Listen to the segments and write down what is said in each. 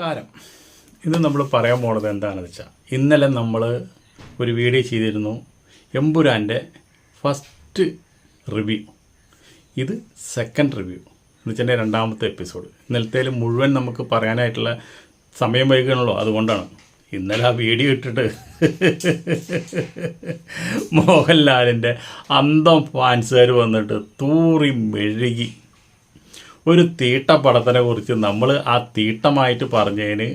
നമസ്കാരം. ഇന്ന് നമ്മൾ പറയാൻ പോണത് എന്താണെന്ന് വെച്ചാൽ ഇന്നലെ നമ്മൾ ഒരു വീഡിയോ ചെയ്തിരുന്നു എമ്പുരാന്റെ ഫസ്റ്റ് റിവ്യൂ ഇത് സെക്കൻഡ് റിവ്യൂ എന്ന് വെച്ചാൽ രണ്ടാമത്തെ എപ്പിസോഡ് ഇന്നലത്തേൽ മുഴുവൻ നമുക്ക് പറയാനായിട്ടുള്ള സമയം വൈകണല്ലോ അതുകൊണ്ടാണ്. ഇന്നലെ ആ വീഡിയോ ഇട്ടിട്ട് മോഹൻലാലിന്റെ അന്തം ഫാൻസുകാർ വന്നിട്ട് തൂറി മെഴുകി. ഒരു തീട്ട പടത്തിനെ കുറിച്ച് നമ്മൾ ആ തീട്ടമായിട്ട് പറഞ്ഞതിന്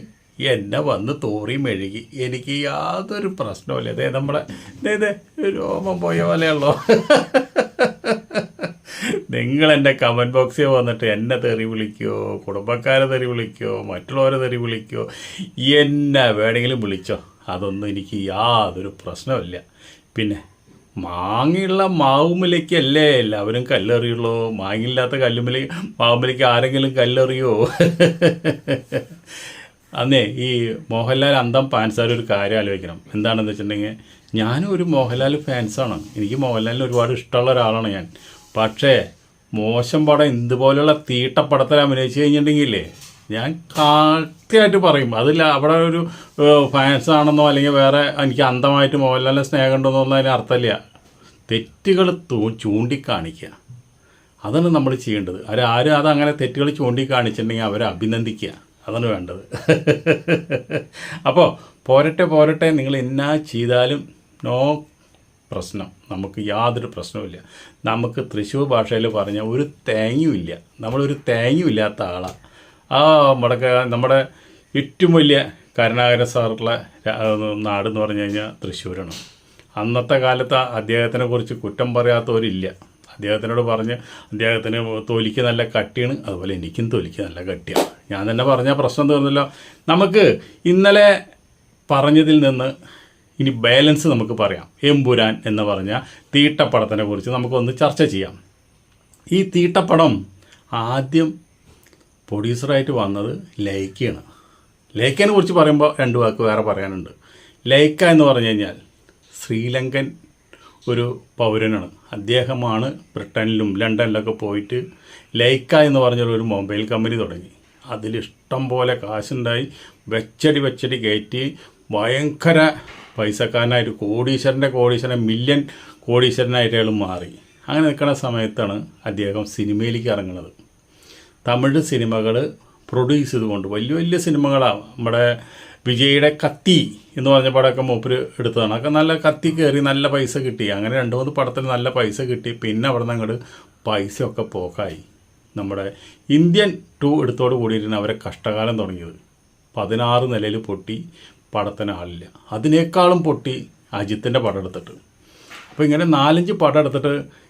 എന്നെ വന്ന് തോറി മെഴുകി. എനിക്ക് യാതൊരു പ്രശ്നവുമില്ല. ഇതേ നമ്മുടെ ഇതേ രോമം പോയ പോലെയുള്ളോ? നിങ്ങൾ എന്റെ കമന്റ് ബോക്സിൽ വന്നിട്ട് എന്നെ തെറി വിളിക്കോ കുടുംബക്കാരെ തെറി വിളിക്കോ മറ്റുള്ളവരെ തെറി വിളിക്കോ എന്നെ വേണമെങ്കിലും വിളിച്ചോ. അതൊന്നും എനിക്ക് യാതൊരു പ്രശ്നമില്ല പിന്നെ മാങ്ങയുള്ള അല്ലേ എല്ലാവരും കല്ലെറിയുള്ളൂ. മാങ്ങില്ലാത്ത കല്ലുമ്മലി മാവുമ്മലേക്ക് ആരെങ്കിലും കല്ലെറിയോ? അന്നേ ഈ മോഹൻലാൽ അന്തം ഫാൻസാർ ഒരു കാര്യം ആലോചിക്കണം. എന്താണെന്ന് വെച്ചിട്ടുണ്ടെങ്കിൽ ഞാനും ഒരു മോഹൻലാൽ ഫാൻസാണ്. എനിക്ക് മോഹൻലാലിന് ഒരുപാട് ഇഷ്ടമുള്ള ഒരാളാണ് ഞാൻ. പക്ഷേ മോശം പടം ഇതുപോലെയുള്ള തീട്ടപ്പടത്തിൽ അഭിനയിച്ചു കഴിഞ്ഞിട്ടുണ്ടെങ്കിലേ ഞാൻ കൃത്യമായിട്ട് പറയും. അതില്ല അവിടെ ഒരു ഫാൻസ് ആണെന്നോ അല്ലെങ്കിൽ വേറെ എനിക്ക് അന്ധമായിട്ട് മോഹൻലാലിനെ സ്നേഹം ഉണ്ടെന്നോ ഒന്നും അതിന് അർത്ഥമില്ല. തെറ്റുകൾ ചൂണ്ടിക്കാണിക്കുക. അതാണ് നമ്മൾ ചെയ്യേണ്ടത്. അവരാരും അതങ്ങനെ തെറ്റുകൾ ചൂണ്ടിക്കാണിച്ചിട്ടുണ്ടെങ്കിൽ അവരെ അഭിനന്ദിക്കുക. അതാണ് വേണ്ടത്. അപ്പോൾ പോരട്ടെ പോരട്ടെ നിങ്ങൾ എന്നാ ചെയ്താലും നോ പ്രശ്നം. നമുക്ക് യാതൊരു പ്രശ്നവുമില്ല നമുക്ക് തൃശ്ശൂർ ഭാഷയിൽ പറഞ്ഞ ഒരു തേങ്ങയുമില്ല നമ്മളൊരു തേങ്ങയുമില്ലാത്ത ആളാണ് ആ മടക്ക നമ്മുടെ ഏറ്റവും വലിയ കരുണാകര സാറുള്ള നാട് എന്ന് പറഞ്ഞു കഴിഞ്ഞാൽ തൃശ്ശൂരാണ്. അന്നത്തെ കാലത്ത് അദ്ദേഹത്തിനെ കുറിച്ച് കുറ്റം പറയാത്തവരില്ല. അദ്ദേഹത്തിനോട് പറഞ്ഞ് അദ്ദേഹത്തിന് തൊലിക്ക് നല്ല കട്ടിയാണ് അതുപോലെ എനിക്കും തൊലിക്ക് നല്ല കട്ടിയാണ് ഞാൻ തന്നെ പറഞ്ഞ പ്രശ്നം തീർന്നല്ലോ. നമുക്ക് ഇന്നലെ പറഞ്ഞതിൽ നിന്ന് ഇനി ബാലൻസ് നമുക്ക് പറയാം. എമ്പുരാൻ എന്ന് പറഞ്ഞ തീട്ടപ്പടത്തിനെ കുറിച്ച് നമുക്കൊന്ന് ചർച്ച ചെയ്യാം. ഈ തീട്ടപ്പടം ആദ്യം പ്രൊഡ്യൂസറായിട്ട് വന്നത് ലൈക്കയാണ്. ലൈക്കനെ കുറിച്ച് പറയുമ്പോൾ രണ്ട് വാക്ക് വേറെ പറയാനുണ്ട്. ലൈക്ക എന്ന് പറഞ്ഞു കഴിഞ്ഞാൽ ശ്രീലങ്കൻ ഒരു പൗരനാണ്. അദ്ദേഹമാണ് ബ്രിട്ടനിലും ലണ്ടനിലൊക്കെ പോയിട്ട് ലൈക്ക എന്ന് പറഞ്ഞൊരു ഒരു മൊബൈൽ കമ്പനി തുടങ്ങി. അതിലിഷ്ടം പോലെ കാശുണ്ടായി. വെച്ചടി വെച്ചടി കയറ്റി ഭയങ്കര പൈസക്കാരനായിട്ട് കോടീശ്വരന്റെ കോടീശ്വരൻ മില്യൺ കോടീശ്വരനായിട്ട് അയാൾ മാറി. അങ്ങനെ നിൽക്കുന്ന സമയത്താണ് അദ്ദേഹം സിനിമയിലേക്ക് ഇറങ്ങുന്നത്. തമിഴ് സിനിമകൾ പ്രൊഡ്യൂസ് ചെയ്തുകൊണ്ട് വലിയ വലിയ സിനിമകളാണ് നമ്മുടെ വിജയുടെ കത്തി എന്ന് പറഞ്ഞ പടമൊക്കെ മൂപ്പര് എടുത്തതാണ്. അതൊക്കെ നല്ല കത്തി കയറി നല്ല പൈസ കിട്ടി. അങ്ങനെ രണ്ട് മൂന്ന് പടത്തിൽ നല്ല പൈസ കിട്ടി. പിന്നെ അവിടെ നിന്ന് അങ്ങോട്ട് പൈസയൊക്കെ പോക്കായി. നമ്മുടെ ഇന്ത്യൻ ടു എടുത്തോട് കൂടിയിട്ടാണ് അവരെ കഷ്ടകാലം തുടങ്ങിയത്. പതിനാറ് നിലയിൽ പൊട്ടി പടത്തിന് ആളില്ല. അതിനേക്കാളും പൊട്ടി അജിത്തിന്റെ പടം എടുത്തിട്ട്. അപ്പോൾ ഇങ്ങനെ നാലഞ്ച് പടം എടുത്തിട്ട്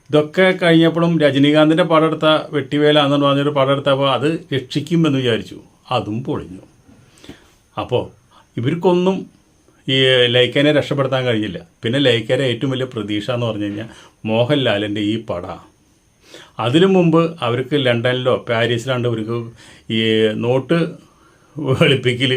ഇതൊക്കെ കഴിഞ്ഞപ്പോഴും രജനീകാന്തിന്റെ പടം എടുത്ത വെട്ടിവേല എന്ന് പറഞ്ഞൊരു പടം എടുത്തപ്പോൾ അത് രക്ഷിക്കുമെന്ന് വിചാരിച്ചു. അതും പൊളിഞ്ഞു. അപ്പോൾ ഇവർക്കൊന്നും ഈ ലൈക്കനെ രക്ഷപ്പെടുത്താൻ കഴിയില്ല പിന്നെ ലൈക്കരെ ഏറ്റവും വലിയ പ്രതീക്ഷ എന്ന് പറഞ്ഞു കഴിഞ്ഞാൽ മോഹൻലാലിന്റെ ഈ പട. അതിനു മുമ്പ് അവർക്ക് ലണ്ടനിലോ പാരീസിലാണ്ട് അവർക്ക് ഈ നോട്ട് വെളുപ്പിക്കൽ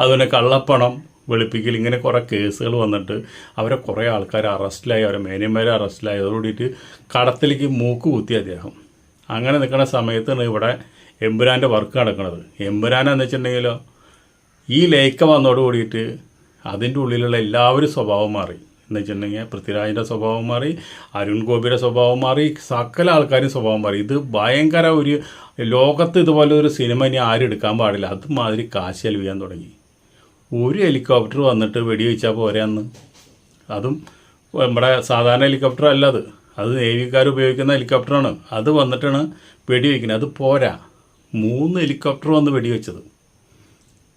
അതുപോലെ കള്ളപ്പണം വെളുപ്പിക്കൽ ഇങ്ങനെ കുറേ കേസുകൾ വന്നിട്ട് അവരെ കുറേ ആൾക്കാർ അറസ്റ്റിലായി അവരെ മേനന്മാരെ അറസ്റ്റിലായി. അതോടുകൂടിയിട്ട് കടത്തിലേക്ക് മൂക്ക് കുത്തി അദ്ദേഹം. അങ്ങനെ നിൽക്കുന്ന സമയത്താണ് ഇവിടെ എമ്പുരാന്റെ വർക്ക് നടക്കുന്നത്. എമ്പുരാനെന്ന് വെച്ചിട്ടുണ്ടെങ്കിലോ ഈ ലേക്ക വന്നോട് കൂടിയിട്ട് അതിന്റെ ഉള്ളിലുള്ള എല്ലാവരും സ്വഭാവം മാറി. എന്ന് വെച്ചിട്ടുണ്ടെങ്കിൽ പൃഥ്വിരാജിന്റെ സ്വഭാവം മാറി അരുൺ ഗോപിയുടെ സ്വഭാവം മാറി സകല ആൾക്കാരും സ്വഭാവം മാറി. ഇത് ഭയങ്കര ഒരു ലോകത്ത് ഇതുപോലെ ഒരു സിനിമ ഇനി ആരും എടുക്കാൻ പാടില്ല. അതുമാതിരി കാശിയൽ ചെലവ് തുടങ്ങി. ഒരു ഹെലികോപ്റ്റർ വന്നിട്ട് വെടിവെച്ചാൽ പോരാന്ന്. അതും നമ്മുടെ സാധാരണ ഹെലികോപ്റ്റർ അല്ല അത്. അത് നേവിക്കാർ ഉപയോഗിക്കുന്ന ഹെലികോപ്റ്ററാണ്. അത് വന്നിട്ടാണ് വെടിവെക്കുന്നത്. അത് പോരാ. മൂന്ന് ഹെലികോപ്റ്റർ വന്ന് വെടിവെച്ചത്.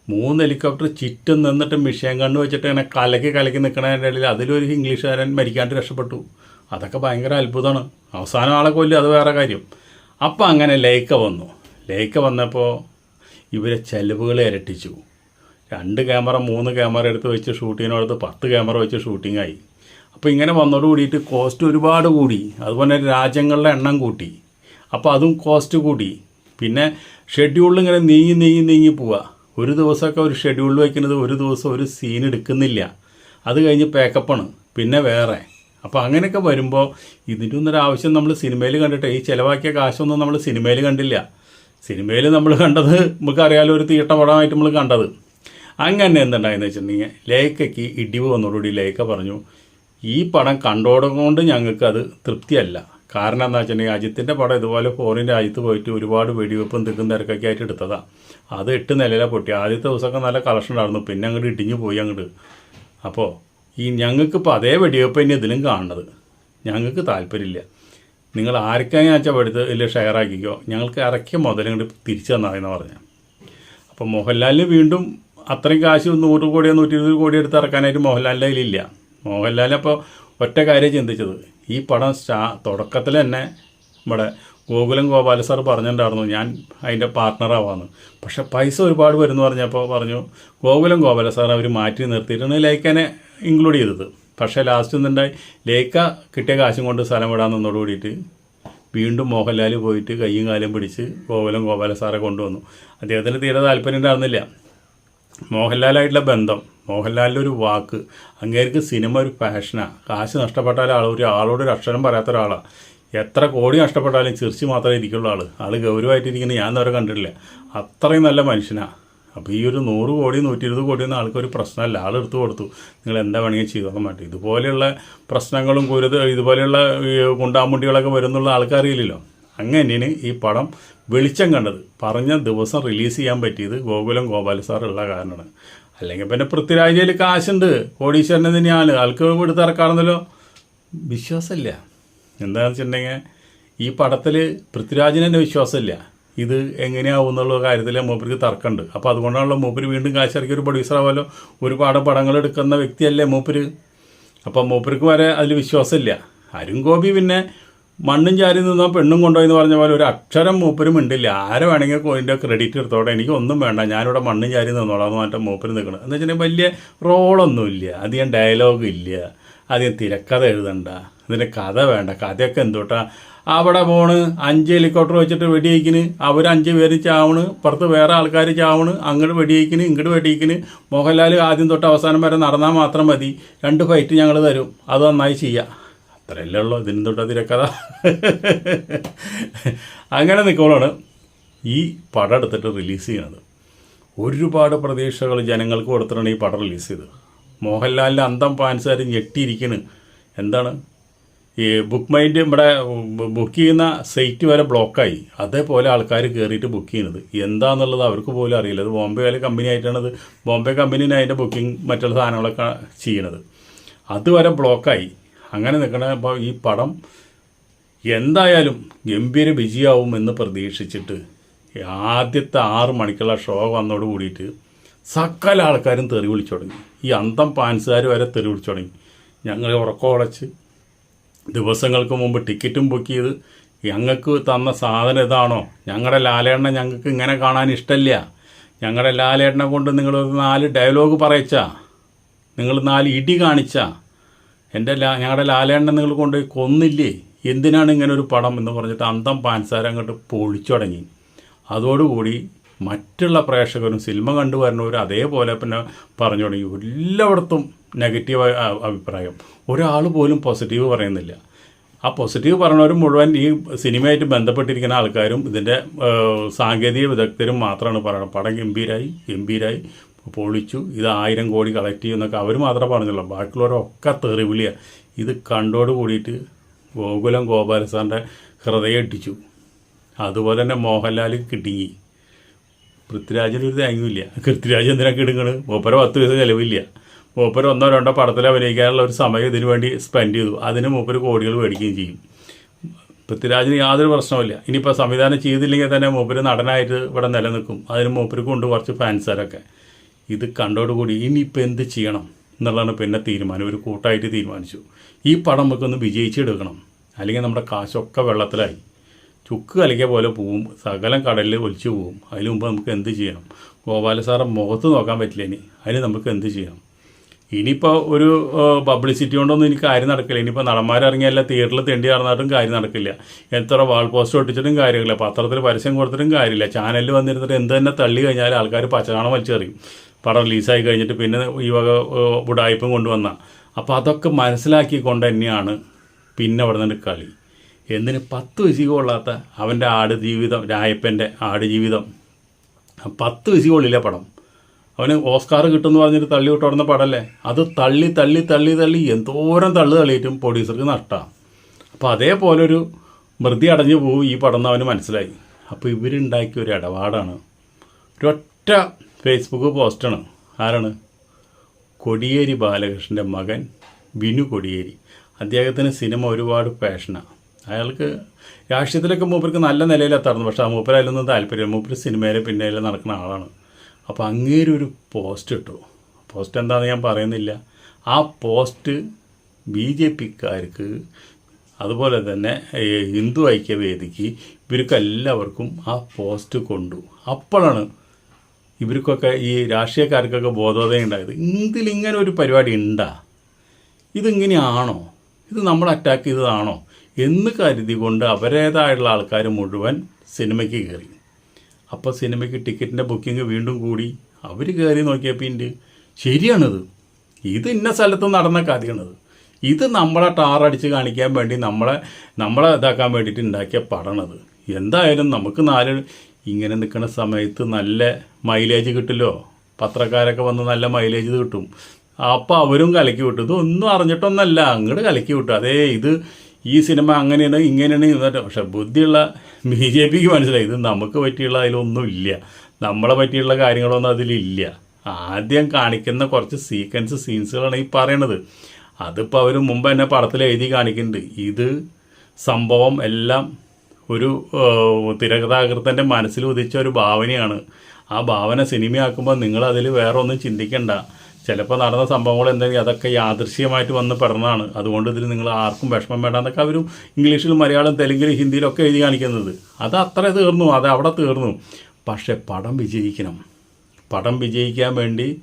മൂന്ന് ഹെലികോപ്റ്റർ ചുറ്റും നിന്നിട്ട് മിഷൻ കണ്ണ് വെച്ചിട്ട് ഇങ്ങനെ കലക്കി കലക്കി നിൽക്കണതിന്റെ ഇടയിൽ അതിലൊരു ഇംഗ്ലീഷുകാരൻ മരിക്കാണ്ട് രക്ഷപ്പെട്ടു. അതൊക്കെ ഭയങ്കര അത്ഭുതമാണ്. അവസാനം ആളെ കൊല്ലും. അത് വേറെ കാര്യം. അപ്പം അങ്ങനെ ലേക്ക വന്നു. ലേക്ക വന്നപ്പോൾ ഇവരെ ചെലവുകൾ ഇരട്ടിച്ചു. രണ്ട് ക്യാമറ മൂന്ന് ക്യാമറ എടുത്ത് വെച്ച് ഷൂട്ടിങ്ങിനടുത്ത് പത്ത് ക്യാമറ വെച്ച് ഷൂട്ടിംഗ് ആയി അപ്പോൾ ഇങ്ങനെ വന്നതോട് കൂടിയിട്ട് കോസ്റ്റ് ഒരുപാട് കൂടി. അതുപോലെ രാജ്യങ്ങളുടെ എണ്ണം കൂട്ടി. അപ്പോൾ അതും കോസ്റ്റ് കൂടി. പിന്നെ ഷെഡ്യൂളിൽ ഇങ്ങനെ നീങ്ങി നീങ്ങി നീങ്ങി പോവുക ഒരു ദിവസമൊക്കെ ഒരു ഷെഡ്യൂൾ വയ്ക്കുന്നത് ഒരു ദിവസം ഒരു സീൻ എടുക്കുന്നില്ല. അത് കഴിഞ്ഞ് പാക്കപ്പാണ് പിന്നെ വേറെ. അപ്പോൾ അങ്ങനെയൊക്കെ വരുമ്പോൾ ഇതിന്റെ ഒന്നൊരു ആവശ്യം നമ്മൾ സിനിമയിൽ കണ്ടിട്ട് ഈ ചിലവാക്കിയ കാശൊന്നും നമ്മൾ സിനിമയിൽ കണ്ടില്ല. സിനിമയിൽ നമ്മൾ കണ്ടത് നമുക്കറിയാലോ ഒരു തീട്ട പടമായിട്ട് നമ്മൾ കണ്ടത്. അങ്ങനെ എന്തുണ്ടായെന്ന് വെച്ചിട്ടുണ്ടെങ്കിൽ ലേഖയ്ക്ക് ഇടിവ് വന്നതോടുകൂടി ലേഖ പറഞ്ഞു ഈ പടം കണ്ടോടുകൊണ്ട് ഞങ്ങൾക്ക് അത് തൃപ്തിയല്ല. കാരണം എന്താ വെച്ചിട്ടുണ്ടെങ്കിൽ അജിത്തിന്റെ പടം ഇതുപോലെ ഫോറിൻ രാജ്യത്ത് പോയിട്ട് ഒരുപാട് വെടിവെപ്പും തിക്കും തിരക്കൊക്കെ ആയിട്ട് എടുത്തതാണ് അത് എട്ട് നിലയിലാണ് പൊട്ടി. ആദ്യത്തെ ദിവസമൊക്കെ നല്ല കളക്ഷൻ ഉണ്ടായിരുന്നു. പിന്നെ അങ്ങോട്ട് ഇടിഞ്ഞു പോയി അങ്ങോട്ട് അപ്പോൾ ഈ ഞങ്ങൾക്കിപ്പോൾ അതേ വെടിവെപ്പ് തന്നെ ഇതിലും കാണുന്നത്. ഞങ്ങൾക്ക് താല്പര്യമില്ല. നിങ്ങൾ ആർക്കെങ്കിലും വെച്ചാൽ എടുത്ത് ഇല്ല ഷെയർ ആക്കിക്കോ ഞങ്ങൾക്ക് ഇറക്കിയ മുതൽ ഇങ്ങോട്ട് തിരിച്ചു തന്നാതെന്ന് പറഞ്ഞു. അപ്പോൾ മോഹൻലാലിന് വീണ്ടും അത്രയും കാശ് നൂറ് കോടിയോ നൂറ്റി ഇരുപത് കോടി എടുത്ത് ഇറക്കാനായിട്ട് മോഹൻലാലിന്റെ കയ്യിലില്ല. മോഹൻലാൽ അപ്പോൾ ഒറ്റ കാര്യം ചിന്തിച്ചത്. ഈ പടം സ്റ്റാ തുടക്കത്തിൽ തന്നെ നമ്മുടെ ഗോകുലം ഗോപാല സാർ പറഞ്ഞിട്ടുണ്ടായിരുന്നു ഞാൻ അതിന്റെ പാർട്ട്ണറാവാന്ന് പക്ഷെ പൈസ ഒരുപാട് വരുമെന്ന് പറഞ്ഞപ്പോൾ പറഞ്ഞു ഗോകുലം ഗോപാല സാർ അവർ മാറ്റി നിർത്തിയിട്ടാണ് ലൈക്കനെ ഇൻക്ലൂഡ് ചെയ്തത്. പക്ഷേ ലാസ്റ്റ് ഒന്നുണ്ടായി ലേഖ കിട്ടിയ കാശും കൊണ്ട് സ്ഥലം വിടാൻ നിന്നോട് കൂടിയിട്ട് വീണ്ടും മോഹൻലാൽ പോയിട്ട് കയ്യും കാലും പിടിച്ച് ഗോകുലം ഗോപാല സാറെ കൊണ്ടുവന്നു. അദ്ദേഹത്തിന് തീരെ താല്പര്യം ഉണ്ടായിരുന്നില്ല. മോഹൻലാലായിട്ടുള്ള ബന്ധം മോഹൻലാലിന്റെ ഒരു വാക്ക് അങ്ങേർക്ക് സിനിമ ഒരു പാഷനാണ് കാശ് നഷ്ടപ്പെട്ടാൽ ആൾ ആളോട് ഒരു അക്ഷരം പറയാത്ത ഒരാളാണ് എത്ര കോടി നഷ്ടപ്പെട്ടാലും ചിരിച്ച് മാത്രമേ ഇരിക്കുള്ളൂ ആൾ ആൾ ഗൗരവമായിട്ടിരിക്കുന്നത് ഞാൻ ഇതുവരെ കണ്ടിട്ടില്ല. അത്രയും നല്ല മനുഷ്യനാണ് അപ്പോൾ ഈ ഒരു നൂറ് കോടി നൂറ്റി ഇരുപത് കോടി ഒന്നും ആൾക്കൊരു പ്രശ്നമല്ല. ആൾ എടുത്തു കൊടുത്തു. നിങ്ങൾ എന്താ വേണമെങ്കിൽ ചെയ്തോളാൻ മാറ്റി ഇതുപോലെയുള്ള പ്രശ്നങ്ങളും കുരുത് ഇതുപോലെയുള്ള ഈ ഗുണ്ടാമുണ്ടികളൊക്കെ വരുന്നുള്ള ആൾക്കറിയില്ലല്ലോ അങ്ങനെ ഈ പടം വെളിച്ചം കണ്ടത്. പറഞ്ഞ ദിവസം റിലീസ് ചെയ്യാൻ പറ്റിയത് ഗോകുലം ഗോപാല സാർ ഉള്ള കാരണമാണ്. അല്ലെങ്കിൽ പിന്നെ പൃഥ്വിരാജയിൽ കാശുണ്ട്. കോടീശ്വരനെ തന്നെയാണ്. ആൾക്ക് എടുത്ത് ഇറക്കാണെന്നല്ലോ വിശ്വാസമില്ല. എന്താണെന്ന് വെച്ചിട്ടുണ്ടെങ്കിൽ ഈ പടത്തിൽ പൃഥ്വിരാജിന് തന്നെ വിശ്വാസമില്ല. ഇത് എങ്ങനെയാവും എന്നുള്ള കാര്യത്തിൽ മൂപ്പർക്ക് തർക്കമുണ്ട്. അപ്പോൾ അതുകൊണ്ടാണല്ലോ മൂപ്പര് വീണ്ടും കാശിറക്കി ഒരു പ്രൊഡ്യൂസർ ആവാലോ. ഒരുപാട് പടങ്ങൾ എടുക്കുന്ന വ്യക്തിയല്ലേ മൂപ്പര്. അപ്പം മൂപ്പർക്ക് വരെ അതിൽ വിശ്വാസമില്ല. അരുൺ ഗോപി പിന്നെ മണ്ണും ചാരി നിന്നാൽ പെണ്ണും കൊണ്ടുപോയി എന്ന് പറഞ്ഞ പോലെ ഒരു അക്ഷരം മൂപ്പരും ഉണ്ടില്ല ആരെ വേണമെങ്കിൽ കോയിന്റെ ക്രെഡിറ്റ് എടുത്തോടെ എനിക്കൊന്നും വേണ്ട. ഞാനിവിടെ മണ്ണും ചാരി നിന്നോളാം എന്ന് പറഞ്ഞിട്ട് മൂപ്പര് നിൽക്കണം എന്ന് വെച്ചിട്ടുണ്ടെങ്കിൽ വലിയ റോളൊന്നുമില്ല അധികം ഡയലോഗ് ഇല്ല. അധികം തിരക്കഥ എഴുതണ്ട. ഇതിന്റെ കഥ വേണ്ട. കഥയൊക്കെ എന്തോട്ടാ? അവിടെ പോണ് അഞ്ച് ഹെലികോപ്റ്റർ വെച്ചിട്ട് വെടിയിക്കിന്. അവർ അഞ്ച് പേര് ചാവണ്. പുറത്ത് വേറെ ആൾക്കാർ ചാവണ്. അങ്ങോട്ട് വെടിയിക്കിന് ഇങ്ങോട്ട് വെടിയിക്കിന്. മോഹൻലാൽ ആദ്യം തൊട്ട് അവസാനം വരെ നടന്നാൽ മാത്രം മതി. രണ്ട് ഫൈറ്റ് ഞങ്ങൾ തരും. അത് നന്നായി ചെയ്യാം. അത്രയല്ലേ ഉള്ളൂ. ഇതിനും തൊട്ട് തിരക്കഥ അങ്ങനെ നിൽക്കുമ്പോഴാണ് ഈ പടം എടുത്തിട്ട് റിലീസ് ചെയ്യണത്. ഒരുപാട് പ്രതീക്ഷകൾ ജനങ്ങൾക്ക് കൊടുത്തിട്ടാണ് ഈ പടം റിലീസ് ചെയ്തത്. മോഹൻലാലിന്റെ അന്തം ഫാൻസുകാർ ഞെട്ടിയിരിക്കണ്. എന്താണ്? ഈ ബുക്ക് മൈൻഡ് ഇവിടെ ബുക്ക് ചെയ്യുന്ന സൈറ്റ് വരെ ബ്ലോക്കായി അതേപോലെ ആൾക്കാർ കയറിയിട്ട് ബുക്ക് ചെയ്യുന്നത്. എന്താണെന്നുള്ളത് അവർക്ക് പോലും അറിയില്ല. അത് ബോംബെ വരെ കമ്പനി ആയിട്ടാണത് ബോംബെ കമ്പനിന് അതിന്റെ ബുക്കിംഗ് മറ്റുള്ള സാധനങ്ങളൊക്കെ ചെയ്യണത് അതുവരെ ബ്ലോക്കായി അങ്ങനെ നിൽക്കണ ഈ പടം എന്തായാലും ഗംഭീര വിജയമാവും എന്ന് പ്രതീക്ഷിച്ചിട്ട് ആദ്യത്തെ ആറ് മണിക്കുള്ള ഷോ വന്നോട് കൂടിയിട്ട് സകല ആൾക്കാരും തെറി വിളിച്ചു തുടങ്ങി. ഈ അന്തം പാൻസുകാർ വരെ തെറി വിളിച്ചു തുടങ്ങി. ഞങ്ങൾ ഉറക്കം ഉടച്ച് ദിവസങ്ങൾക്ക് മുമ്പ് ടിക്കറ്റും ബുക്ക് ചെയ്ത് ഞങ്ങൾക്ക് തന്ന സാധനം ഇതാണോ? ഞങ്ങളുടെ ലാലേണ്ണ ഞങ്ങൾക്ക് ഇങ്ങനെ കാണാൻ ഇഷ്ടമില്ല ഞങ്ങളുടെ ലാലേട്ടനെ കൊണ്ട് നിങ്ങൾ നാല് ഡയലോഗ് പറയിച്ചാ. നിങ്ങൾ നാല് ഇടി കാണിച്ച. എന്റെ ലാ ഞങ്ങളുടെ ലാലേണ്ണ നിങ്ങൾ കൊണ്ടുപോയി കൊന്നില്ലേ? എന്തിനാണ് ഇങ്ങനെ ഒരു പടം എന്ന് പറഞ്ഞിട്ട് അന്തം പാൻസാരം അങ്ങോട്ട് പൊളിച്ചു തുടങ്ങി. അതോടുകൂടി മറ്റുള്ള പ്രേക്ഷകരും സിനിമ കണ്ടു അതേപോലെ പിന്നെ പറഞ്ഞു തുടങ്ങി. എല്ലായിടത്തും നെഗറ്റീവ് അഭിപ്രായം. ഒരാൾ പോലും പോസിറ്റീവ് പറയുന്നില്ല. ആ പോസിറ്റീവ് പറഞ്ഞവർ മുഴുവൻ ഈ സിനിമയായിട്ട് ബന്ധപ്പെട്ടിരിക്കുന്ന ആൾക്കാരും ഇതിന്റെ സാങ്കേതിക വിദഗ്ധരും മാത്രമാണ് പറയുന്നത് പടം ഗംഭീരായി ഗംഭീരായി. പൊളിച്ചു. ഇത് ആയിരം കോടി കളക്ട് ചെയ്യുമെന്നൊക്കെ അവർ മാത്രമേ പറഞ്ഞുള്ളൂ. ബാക്കിയുള്ളവരൊക്കെ തെറിവിളിയാണ് ഇത് കണ്ടോട് കൂടിയിട്ട് ഗോകുലം ഗോപാലസാറിന്റെ ഹൃദയം ഇട്ടിച്ചു അതുപോലെ തന്നെ മോഹൻലാൽ കിട്ടിങ്ങി പൃഥ്വിരാജിന് ഒരു തേങ്ങയില്ല പൃഥ്വിരാജ് എന്തിനാ കിടുങ്ങണ്? മൂപ്പര പത്ത് പൈസ ചിലവില്ല. മൂപ്പര് ഒന്നോ രണ്ടോ പടത്തിൽ അഭിനയിക്കാനുള്ള ഒരു സമയം ഇതിനു വേണ്ടി സ്പെൻഡ് ചെയ്തു. അതിന് മൂപ്പര് കോടികൾ മേടിക്കുകയും ചെയ്യും. പൃഥ്വിരാജിന് യാതൊരു പ്രശ്നമില്ല ഇനിയിപ്പോൾ സംവിധാനം ചെയ്തില്ലെങ്കിൽ തന്നെ മൂപ്പര് നടനായിട്ട് ഇവിടെ നിലനിൽക്കും. അതിന് മൂപ്പര് കൊണ്ട് കുറച്ച് ഫാൻസുകാരൊക്കെ ഇത് കണ്ടോടുകൂടി ഇനിയിപ്പോൾ എന്ത് ചെയ്യണം എന്നുള്ളതാണ് പിന്നെ തീരുമാനം. ഒരു കൂട്ടായിട്ട് തീരുമാനിച്ചു. ഈ പടം നമുക്കൊന്ന് വിജയിച്ചെടുക്കണം. അല്ലെങ്കിൽ നമ്മുടെ കാശൊക്കെ വെള്ളത്തിലായി. ചുക്ക് കലക്കിയ പോലെ പോവും. സകലം കടലിൽ ഒലിച്ചു പോവും. അതിന് മുമ്പ് നമുക്ക് എന്ത് ചെയ്യണം? ഗോപാല സാറെ മുഖത്ത് നോക്കാൻ പറ്റില്ല ഇനി. അതിന് നമുക്ക് എന്ത് ചെയ്യണം? ഇനിയിപ്പോൾ ഒരു പബ്ലിസിറ്റി കൊണ്ടൊന്നും എനിക്ക് കാര്യം നടക്കില്ല. ഇനിയിപ്പോൾ നടന്മാരിറങ്ങിയല്ല തിയേറ്ററിൽ തെണ്ടി നടന്നിട്ടും കാര്യം നടക്കില്ല. എത്ര വാൾ പോസ്റ്റ് ഒട്ടിച്ചിട്ടും കാര്യമില്ല. പത്രത്തിൽ പരസ്യം കൊടുത്തിട്ടും കാര്യമില്ല. ചാനലിൽ വന്നിരുന്നിട്ട് എന്ത് തന്നെ തള്ളി കഴിഞ്ഞാൽ ആൾക്കാർ പച്ചനാണം വലിച്ചെറിയും. പടം റിലീസായി കഴിഞ്ഞിട്ട് പിന്നെ ഈ വക ഏഹ്, കൊണ്ടുവന്ന. അപ്പോൾ അതൊക്കെ മനസ്സിലാക്കിക്കൊണ്ട് തന്നെയാണ് പിന്നെ അവിടെ നിന്ന് കളി. എന്തിന് പത്ത് വയസ്സിൽ കൊള്ളാത്ത അവന്റെ ആട് ജീവിതം രായപ്പന്റെ ആട് ജീവിതം പത്ത് വയസ്സിൽ കൊള്ളില്ല പടം. അവന് ഓസ്കാർ കിട്ടുമെന്ന് പറഞ്ഞിട്ട് തള്ളി വിട്ടോടുന്ന പടമല്ലേ അത് തള്ളി തള്ളി തള്ളി തള്ളി എന്തോരം തള്ളു തള്ളിയിട്ടും പ്രൊഡ്യൂസർക്ക് നഷ്ടമാണ് അപ്പോൾ അതേപോലെ ഒരു മൃതി അടഞ്ഞു പോകും ഈ പടം എന്ന് അവന് മനസ്സിലായി. അപ്പോൾ ഇവരുണ്ടാക്കിയ ഒരു ഇടപാടാണ്. ഒരൊറ്റ ഫേസ്ബുക്ക് പോസ്റ്റാണ് ആരാണ്? കൊടിയേരി ബാലകൃഷ്ണന്റെ മകൻ ബിനു കൊടിയേരി. അദ്ദേഹത്തിന് സിനിമ ഒരുപാട് പാഷനാണ് അയാൾക്ക് രാഷ്ട്രീയത്തിലൊക്കെ മൂപ്പർക്ക് നല്ല നിലയിലെത്താറുണ്ട്. പക്ഷേ ആ മൂപ്പരായാലൊന്നും താല്പര്യം മൂപ്പർ സിനിമയിലെ പിന്നിലെ നടക്കുന്ന ആളാണ്. അപ്പോൾ അങ്ങേര് ഒരു പോസ്റ്റ് ഇട്ടു. പോസ്റ്റ് എന്താണെന്ന് ഞാൻ പറയുന്നില്ല. ആ പോസ്റ്റ് ബി ജെ പിക്കാർക്ക് അതുപോലെ തന്നെ ഹിന്ദു ഐക്യവേദിക്ക് ഇവർക്കെല്ലാവർക്കും ആ പോസ്റ്റ് കൊണ്ടു. അപ്പോഴാണ് ഇവർക്കൊക്കെ ഈ രാഷ്ട്രീയക്കാർക്കൊക്കെ ബോധോദയം ഉണ്ടായത്. ഇതിലിങ്ങനെ ഒരു പരിപാടി ഉണ്ടാ? ഇതിങ്ങനെയാണോ? ഇത് നമ്മൾ അറ്റാക്ക് ചെയ്തതാണോ? എന്ന് കരുതി കൊണ്ട് അവരേതായുള്ള ആൾക്കാർ മുഴുവൻ സിനിമയ്ക്ക് കയറി അപ്പോൾ സിനിമയ്ക്ക് ടിക്കറ്റിന്റെ ബുക്കിംഗ് വീണ്ടും കൂടി. അവർ കയറി നോക്കിയപ്പോൾ ഇന്റെ ശരിയാണിത്. ഇത് ഇന്ന സ്ഥലത്ത് നടന്ന കഥയാണിത്. ഇത് നമ്മളെ ടാറടിച്ച് കാണിക്കാൻ വേണ്ടി നമ്മളെ നമ്മളെ ഇതാക്കാൻ വേണ്ടിയിട്ട് ഉണ്ടാക്കിയ പടണത്. എന്തായാലും നമുക്ക് നാല് ഇങ്ങനെ നിൽക്കുന്ന സമയത്ത് നല്ല മൈലേജ് കിട്ടില്ലോ? പത്രക്കാരൊക്കെ വന്ന് നല്ല മൈലേജ് കിട്ടും. അപ്പോൾ അവരും കലക്കി വിട്ടു. ഇതൊന്നും അറിഞ്ഞിട്ടൊന്നല്ല അങ്ങോട്ട് കലക്കി വിട്ടു. അതേ ഇത് ഈ സിനിമ അങ്ങനെയാണ് ഇങ്ങനെയാണ് എന്നിട്ട് പക്ഷെ ബുദ്ധിയുള്ള ബി ജെ പിക്ക് മനസ്സിലായി. ഇത് നമുക്ക് പറ്റിയുള്ള അതിലൊന്നും ഇല്ല. നമ്മളെ പറ്റിയുള്ള കാര്യങ്ങളൊന്നും അതിലില്ല. ആദ്യം കാണിക്കുന്ന കുറച്ച് സീക്വൻസ് സീൻസുകളാണ് ഈ പറയണത്. അതിപ്പോൾ അവർ മുമ്പ് തന്നെ പടത്തിൽ എഴുതി കാണിക്കുന്നുണ്ട്. ഇത് സംഭവം എല്ലാം ഒരു തിരകഥാകൃത്തന്റെ മനസ്സിൽ ഉദിച്ച ഒരു ഭാവനയാണ്. ആ ഭാവന സിനിമയാക്കുമ്പോൾ നിങ്ങൾ അതിൽ വേറെ ഒന്നും ചിന്തിക്കണ്ട. ചിലപ്പോൾ നടന്ന സംഭവങ്ങൾ എന്തെങ്കിലും അതൊക്കെ യാദൃശ്യമായിട്ട് വന്ന് പെടുന്നതാണ്. അതുകൊണ്ട് ഇതിൽ നിങ്ങൾ ആർക്കും വിഷമം വേണ്ട എന്നൊക്കെ അവരും ഇംഗ്ലീഷിലും മലയാളം തെലുങ്കിലും ഹിന്ദിയിലൊക്കെ എഴുതി കാണിക്കുന്നത്. അത് അത്ര തീർന്നു. അത് അവിടെ തീർന്നു. പക്ഷേ പടം വിജയിക്കണം. പടം വിജയിക്കാൻ വേണ്ടി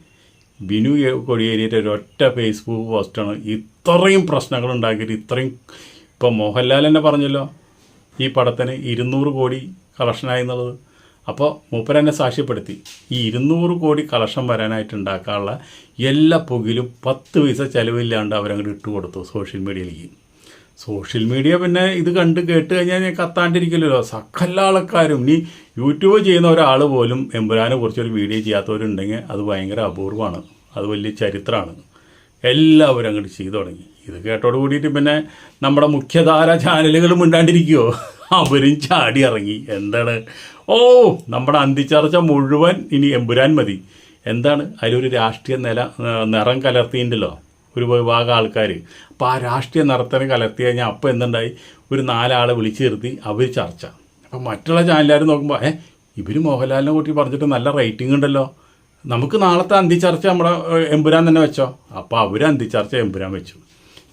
ബിനു കൊടിയേരിയുടെ ഒരൊറ്റ ഫേസ്ബുക്ക് പോസ്റ്റാണ് ഇത്രയും പ്രശ്നങ്ങൾ ഉണ്ടാക്കിയിട്ട് ഇത്രയും ഇപ്പോൾ മോഹൻലാൽ തന്നെ പറഞ്ഞല്ലോ ഈ പടത്തിന് ഇരുന്നൂറ് കോടി കളക്ഷനായി എന്നുള്ളത്. അപ്പോൾ മൂപ്പർ എന്നെ സാക്ഷ്യപ്പെടുത്തി. ഈ ഇരുന്നൂറ് കോടി കളക്ഷൻ വരാനായിട്ട് ഉണ്ടാക്കാനുള്ള എല്ലാ പുകിലും പത്ത് പൈസ ചിലവില്ലാണ്ട് അവരങ്ങോട്ട് ഇട്ട് കൊടുത്തു സോഷ്യൽ മീഡിയയിലേക്ക്. സോഷ്യൽ മീഡിയ പിന്നെ ഇത് കണ്ട് കേട്ട് കഴിഞ്ഞാൽ ഞാൻ കത്താണ്ടിരിക്കില്ലല്ലോ സകല ആൾക്കാരും ഇനി യൂട്യൂബ് ചെയ്യുന്ന ഒരാൾ പോലും എമ്പുരാനെ കുറിച്ചൊരു വീഡിയോ ചെയ്യാത്തവരുണ്ടെങ്കിൽ അത് ഭയങ്കര അപൂർവമാണ് അത് വലിയ ചരിത്രമാണ് എല്ലാവരും അങ്ങോട്ട് ചെയ്തു തുടങ്ങി. ഇത് കേട്ടോട് കൂടിയിട്ട് പിന്നെ നമ്മുടെ മുഖ്യധാര ചാനലുകളും മിണ്ടാണ്ടിരിക്കുമോ അവരും ചാടി ഇറങ്ങി. എന്താണ്? ഓ നമ്മുടെ അന്തിച്ചർച്ച മുഴുവൻ ഇനി എമ്പുരാൻ മതി. എന്താണ്? അതിലൊരു രാഷ്ട്രീയ നില നിറം കലർത്തിയിട്ടുണ്ടല്ലോ. ഒരു വിഭാഗം ആൾക്കാർ അപ്പോൾ ആ രാഷ്ട്രീയ നിറത്തിനെ കലർത്തി കഴിഞ്ഞാൽ അപ്പോൾ എന്തുണ്ടായി? ഒരു നാലാളെ വിളിച്ചു നിർത്തി അവർ ചർച്ച. അപ്പം മറ്റുള്ള ചാനലുകാർ നോക്കുമ്പോൾ ഏ ഇവർ മോഹൻലാലിനെ കൂട്ടി പറഞ്ഞിട്ട് നല്ല റേറ്റിംഗ് ഉണ്ടല്ലോ. നമുക്ക് നാളത്തെ അന്തിച്ചർച്ച നമ്മുടെ എമ്പുരാൻ തന്നെ വെച്ചോ? അപ്പോൾ അവർ അന്തിച്ചർച്ച എമ്പുരാൻ വെച്ചു.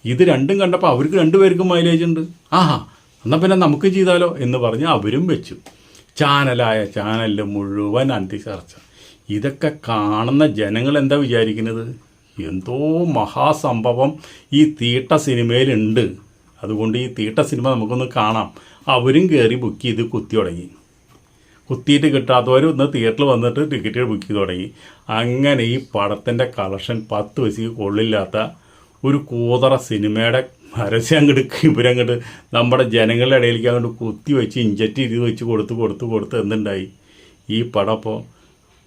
ഇത് രണ്ടും കണ്ടപ്പോൾ അവർക്ക് രണ്ടുപേർക്കും മൈലേജ് ഉണ്ട്. ആഹാ എന്നാൽ പിന്നെ നമുക്ക് ചെയ്താലോ എന്ന് പറഞ്ഞ് അവരും വെച്ചു. ചാനലായ ചാനലിൽ മുഴുവൻ അന്തിചർച്ച. ഇതൊക്കെ കാണുന്ന ജനങ്ങൾ എന്താ വിചാരിക്കുന്നത്? എന്തോ മഹാസംഭവം ഈ തീട്ട സിനിമയിലുണ്ട്. അതുകൊണ്ട് ഈ തീട്ട സിനിമ നമുക്കൊന്ന് കാണാം. അവരും കയറി ബുക്ക് ചെയ്ത് കുത്തി തുടങ്ങി. കുത്തിയിട്ട് കിട്ടാത്തവർ ഒന്ന് തിയേറ്ററിൽ വന്നിട്ട് ടിക്കറ്റ് ബുക്ക് ചെയ്ത് തുടങ്ങി. അങ്ങനെ ഈ പടത്തിന്റെ കളക്ഷൻ പത്ത് വയസ്സിക്ക് കൊള്ളില്ലാത്ത ഒരു കൂതറ സിനിമയുടെ പരസ്യം അങ്ങോട്ട് ഇവരങ്ങോട്ട് നമ്മുടെ ജനങ്ങളുടെ ഇടയിലേക്ക് അങ്ങോട്ട് കുത്തി വെച്ച് ഇഞ്ചറ്റ് ചെയ്ത് വെച്ച് കൊടുത്ത് കൊടുത്ത് കൊടുത്ത് എന്തുണ്ടായി? ഈ പടം ഇപ്പോൾ